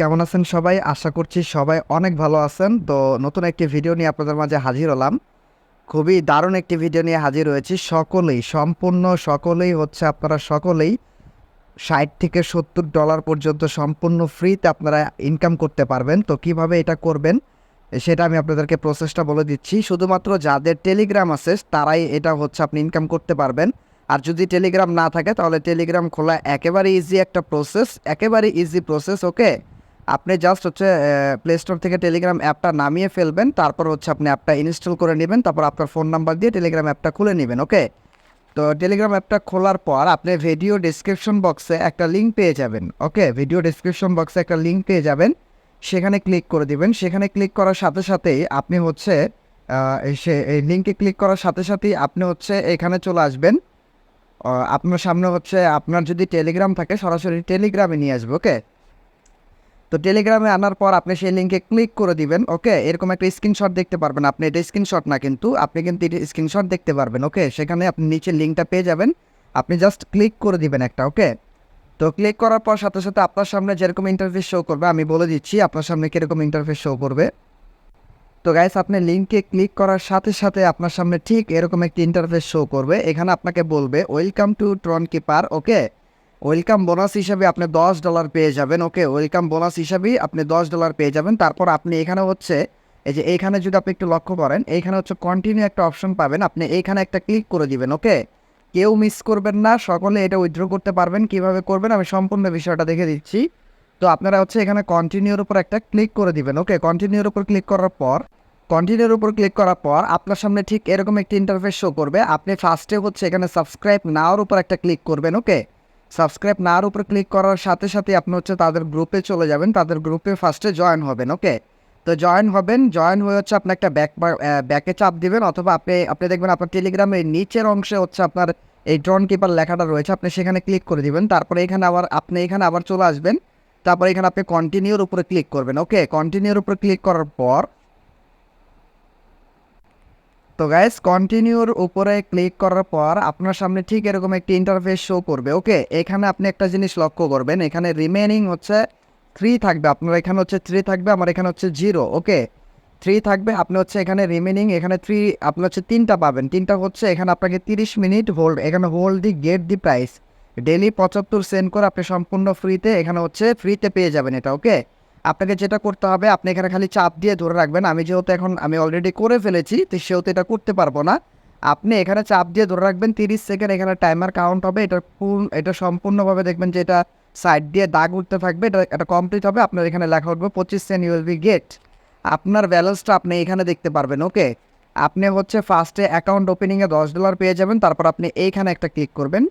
কেমন আছেন সবাই? আশা করছি সবাই অনেক ভালো আছেন। তো নতুন একটি ভিডিও নিয়ে আপনাদের মাঝে হাজির হলাম। খুবই দারুণ একটি ভিডিও নিয়ে হাজির হয়েছি সকলেই, সম্পূর্ণ সকলেই হচ্ছে আপনারা সকলেই ষাট থেকে সত্তর ডলার পর্যন্ত সম্পূর্ণ ফ্রিতে আপনারা ইনকাম করতে পারবেন। তো কীভাবে এটা করবেন, সেটা আমি আপনাদেরকে প্রসেসটা বলে দিচ্ছি। শুধুমাত্র যাদের টেলিগ্রাম আছে, তারাই এটা হচ্ছে আপনি ইনকাম করতে পারবেন। আর যদি টেলিগ্রাম না থাকে, তাহলে টেলিগ্রাম খোলা একেবারে ইজি একটা প্রসেস একেবারে ইজি প্রসেস ওকে আপনি জাস্ট হচ্ছে প্লে স্টোর থেকে টেলিগ্রাম অ্যাপটা নামিয়ে ফেলবেন, তারপর হচ্ছে আপনি অ্যাপটা ইনস্টল করে নেবেন, তারপর আপনার ফোন নাম্বার দিয়ে টেলিগ্রাম অ্যাপটা খুলে নেবেন ওকে তো টেলিগ্রাম অ্যাপটা খোলার পর আপনি ভিডিও ডিসক্রিপশন বক্সে একটা লিঙ্ক পেয়ে যাবেন ওকে ভিডিও ডিসক্রিপশন বক্সে একটা লিঙ্ক পেয়ে যাবেন, সেখানে ক্লিক করে দিবেন, সেখানে ক্লিক করার সাথে সাথেই আপনি হচ্ছে সে, এই লিঙ্কে ক্লিক করার সাথে সাথেই আপনি হচ্ছে এখানে চলে আসবেন আপনার সামনে হচ্ছে আপনার যদি টেলিগ্রাম থাকে, সরাসরি টেলিগ্রামে নিয়ে আসবে ওকে তো টেলিগ্রামে আনার পর আপনি সেই লিঙ্কে ক্লিক করে দিবেন ওকে এরকম একটা স্ক্রিনশট দেখতে পারবেন আপনি। এটা স্ক্রিনশট না কিন্তু, আপনি কিন্তু এটা স্ক্রিনশট দেখতে পারবেন ওকে সেখানে আপনি নিচে লিঙ্কটা পেয়ে যাবেন। আপনি জাস্ট ক্লিক করে দিবেন একটা ওকে তো ক্লিক করার পর সাথে সাথে আপনার সামনে যেরকম ইন্টারফেস শো করবে, আমি বলে দিচ্ছি আপনার সামনে কীরকম ইন্টারফেস শো করবে। তো গাইস আপনি লিঙ্কে ক্লিক করার সাথে সাথে আপনার সামনে ঠিক এরকম একটি ইন্টারফেস শো করবে। এখানে আপনাকে বলবে welcome to Tron keeper okay welcome bonus হিসাবে আপনি দশ ডলার পেয়ে যাবেন ওকে ওয়েলকাম বোনাস হিসাবেই আপনি দশ ডলার পেয়ে যাবেন। তারপর আপনি এখানে হচ্ছে, এই যে এইখানে যদি আপনি একটু লক্ষ্য করেন, এইখানে হচ্ছে কন্টিনিউ একটা অপশন পাবেন। আপনি এইখানে একটা ক্লিক করে দিবেন ওকে কেউ মিস করবেন না, সকলে এটা উইথড্র করতে পারবেন। কীভাবে করবেন? আমি সম্পূর্ণ বিষয়টা দেখে দিচ্ছি। তো আপনারা হচ্ছে এখানে কন্টিনিউর উপর একটা ক্লিক করে দিবেন ওকে কন্টিনিউর উপর ক্লিক করার পর কন্টিনিউর উপর ক্লিক করার পর আপনার সামনে ঠিক এরকম একটি ইন্টারফেস শো করবে। আপনি ফার্স্টে হচ্ছে এখানে সাবস্ক্রাইব নাওর উপর একটা ক্লিক করবেন ওকে সাবস্ক্রাইব নাওর উপর ক্লিক করার সাথে সাথে আপনি হচ্ছে তাদের গ্রুপে চলে যাবেন। তাদের গ্রুপে ফার্স্টে জয়েন হবেন ওকে তো জয়েন হবেন জয়েন হয়ে হচ্ছে আপনি একটা ব্যাক ব্যাকে চাপ দিবেন অথবা আপনি আপনি দেখবেন আপনার টেলিগ্রামের নিচের অংশে হচ্ছে আপনার এই ড্রন কিপার লেখাটা রয়েছে, আপনি সেখানে ক্লিক করে দিবেন। তারপরে এখানে আবার, আপনি এখানে আবার চলে আসবেন। তারপরে এখানে আপনি কন্টিনিউর উপরে ক্লিক করবেন ওকে কন্টিনিউর উপরে ক্লিক করার পর তো গাইস কন্টিনিউর উপরে ক্লিক করার পর আপনার সামনে ঠিক এরকম একটি ইন্টারফেস শো করবে ওকে এখানে আপনি একটা জিনিস লক্ষ্য করবেন, এখানে রিমেনিং হচ্ছে থ্রি থাকবে, আপনার এখানে হচ্ছে থ্রি থাকবে, আমার এখানে হচ্ছে জিরো ওকে থ্রি থাকবে, আপনি হচ্ছে এখানে রিমেনিং এখানে থ্রি আপনি হচ্ছে তিনটা পাবেন, তিনটা হচ্ছে এখানে আপনাকে তিরিশ মিনিট হোল্ড এখানে hold the get the price daily পঁচাত্তর সেন্ট করে আপনি সম্পূর্ণ ফ্রিতে এখানে হচ্ছে ফ্রিতে পেয়ে যাবেন এটা ওকে আপনাকে যেটা করতে হবে, আপনি এখানে খালি চাপ দিয়ে ধরে রাখবেন। আমি যেহেতু এখন, আমি অলরেডি করে ফেলেছি, তো সেহেতু এটা করতে পারব না। আপনি এখানে চাপ দিয়ে ধরে রাখবেন, তিরিশ সেকেন্ড এখানে টাইমার কাউন্ট হবে, এটা এটা সম্পূর্ণভাবে দেখবেন যে এটা সাইড দিয়ে দাগ উঠতে থাকবে, এটা এটা কমপ্লিট হবে। আপনার এখানে লেখা উঠবে পঁচিশ সেন সেন্ট ইউএলবি গেট আপনার ব্যালেন্সটা আপনি এখানে দেখতে পারবেন ওকে আপনি হচ্ছে ফার্স্টে অ্যাকাউন্ট ওপেনিংয়ে দশ ডলার পেয়ে যাবেন, তারপর আপনি এইখানে একটা ক্লিক করবেন।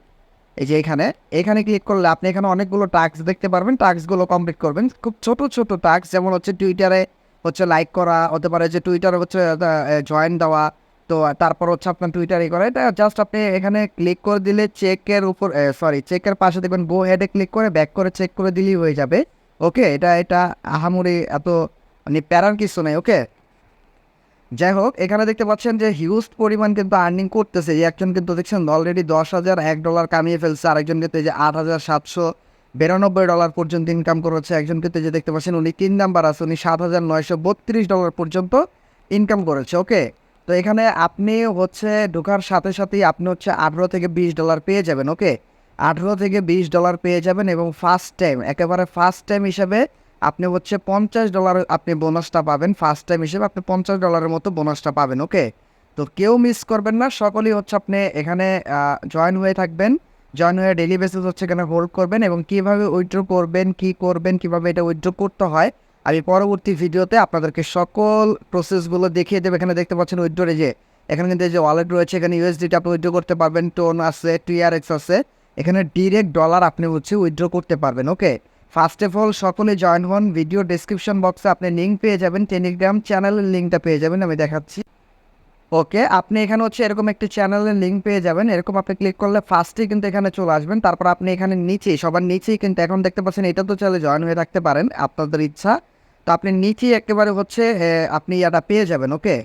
এই যে এখানে এখানে ক্লিক করলে আপনি এখানে অনেকগুলো টাস্ক দেখতে পারবেন টাস্কগুলো কমপ্লিট করবেন। খুব ছোট ছোট টাস্ক যেমন হচ্ছে টুইটারে হচ্ছে লাইক করা, হতে পারে যে টুইটারে হচ্ছে জয়েন দেওয়া। তো তারপর হচ্ছে আপনার টুইটারে করা। এটা জাস্ট আপনি এখানে ক্লিক করে দিলে চেকের উপর সরি চেকের পাশে দেখবেন গো হেডে ক্লিক করে ব্যাক করে চেক করে দিলেই হয়ে যাবে। ওকে এটা এটা আহামরি এত মানে প্যারার কিছু নেই ওকে যাই হোক, এখানে দেখতে পাচ্ছেন যে হিউজ পরিমাণ কিন্তু আর্নিং করতেছে। যে একজন কিন্তু দেখছেন অলরেডি দশ হাজার এক ডলার কামিয়ে ফেলছে। আরেকজন কিন্তু এই যে আট হাজার সাতশো বিরানব্বই ডলার পর্যন্ত ইনকাম করেছে। একজন কিন্তু যে দেখতে পাচ্ছেন উনি তিন নাম্বার আছে, উনি সাত হাজার নয়শো বত্রিশ ডলার পর্যন্ত ইনকাম করেছে। ওকে তো এখানে আপনি হচ্ছে ঢোকার সাথে সাথেই আপনি হচ্ছে আঠেরো থেকে বিশ ডলার পেয়ে যাবেন। ওকে আঠেরো থেকে বিশ ডলার পেয়ে যাবেন এবং ফার্স্ট টাইম একেবারে ফার্স্ট টাইম হিসাবে আপনি হচ্ছে পঞ্চাশ ডলার আপনি বোনাসটা পাবেন ফার্স্ট টাইম হিসেবে আপনি পঞ্চাশ ডলারের মতো বোনাসটা পাবেন ওকে তো কেউ মিস করবেন না, সকলেই হচ্ছে আপনি এখানে জয়েন হয়ে থাকবেন জয়েন হয়ে ডেলি বেসিস হচ্ছে এখানে হোল্ড করবেন এবং কীভাবে উইথড্র করবেন, কি করবেন, কীভাবে এটা উইথড্র করতে হয়, আমি পরবর্তী ভিডিওতে আপনাদেরকে সকল প্রসেসগুলো দেখিয়ে দেবো। এখানে দেখতে পাচ্ছেন উইথড্রোরে যে, এখানে কিন্তু যে ওয়ালেট রয়েছে, এখানে ইউএসডিটা আপনি উইথড্র করতে পারবেন টোন আছে টিআরএক্স আছে, এখানে ডিরেক্ট ডলার আপনি হচ্ছে উইথড্র করতে পারবেন ওকে ফার্স্ট অফ অল সকলে জয়েন হন। ভিডিও ডেসক্রিপশন বক্সে আপনি লিঙ্ক পেয়ে যাবেন। টেলিগ্রাম চ্যানেলের লিঙ্কটা পেয়ে যাবেন, আমি দেখাচ্ছি। ওকে আপনি এখানে হচ্ছে এরকম একটি চ্যানেলের লিঙ্ক পেয়ে যাবেন। এরকম আপনি ক্লিক করলে ফার্স্টেই কিন্তু এখানে চলে আসবেন। তারপর আপনি এখানে নিচেই, সবার নিচেই কিন্তু এখন দেখতে পাচ্ছেন, এটা তো চাইলে জয়েন হয়ে থাকতে পারেন, আপনাদের ইচ্ছা। তো আপনি নিচেই একেবারে হচ্ছে আপনি ইয়াটা পেয়ে যাবেন ওকে